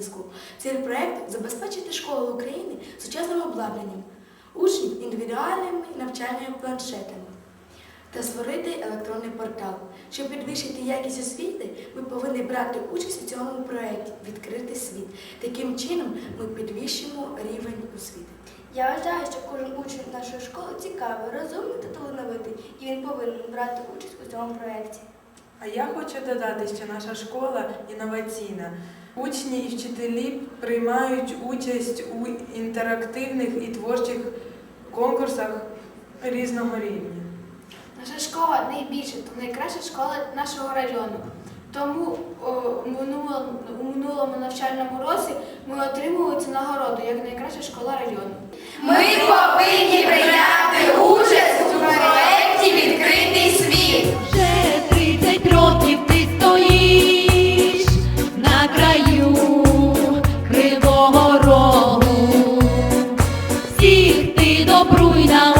School. Ціль проєкту забезпечити школи України сучасним обладнанням, учнів індивідуальними навчальними планшетами та створити електронний портал. Щоб підвищити якість освіти, ми повинні брати участь у цьому проєкті Відкритий світ. Таким чином ми підвищимо рівень освіти. Я вважаю, що кожен учень нашої школи цікавий, розумний та талановитий, і він повинен брати участь у цьому проєкті. А я хочу додати, що наша школа інноваційна. Учні і вчителі приймають участь у інтерактивних і творчих конкурсах різного рівня. Наша школа найбільша та найкраща школа нашого району. Тому у минулому навчальному році ми отримали цю нагороду як найкраща школа району. Navidad.